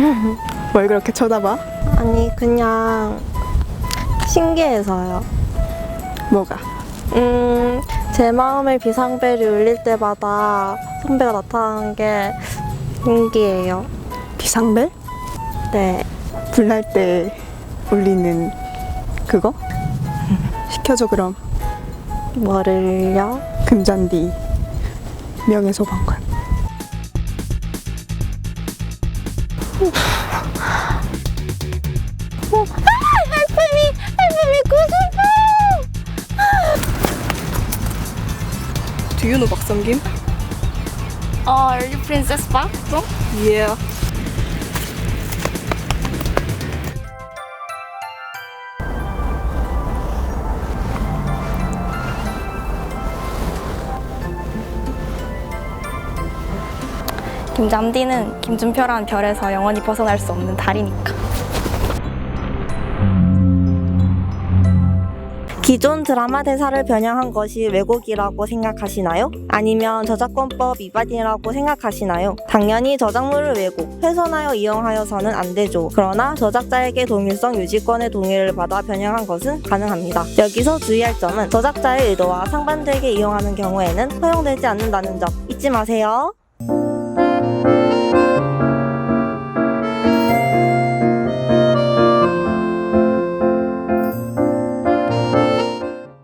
뭘 그렇게 쳐다봐? 아니 그냥 신기해서요. 뭐가? 음, 제 마음의 비상벨이 울릴 때마다 선배가 나타나는 게 신기해요. 비상벨? 네. 불날 때 울리는 그거? 시켜줘 그럼 뭐를요? 금잔디 명예소방관 Do you know Park Sung Kim? Oh, are you Princess Park? Yeah. 김잠디는 김준표라는 별에서 영원히 벗어날 수 없는 달이니까. 기존 드라마 대사를 변형한 것이 왜곡이라고 생각하시나요? 아니면 저작권법 위반이라고 생각하시나요? 당연히 저작물을 왜곡, 훼손하여 이용하여서는 안 되죠. 그러나 저작자에게 동일성 유지권의 동의를 받아 변형한 것은 가능합니다. 여기서 주의할 점은 저작자의 의도와 상반되게 이용하는 경우에는 허용되지 않는다는 점 잊지 마세요.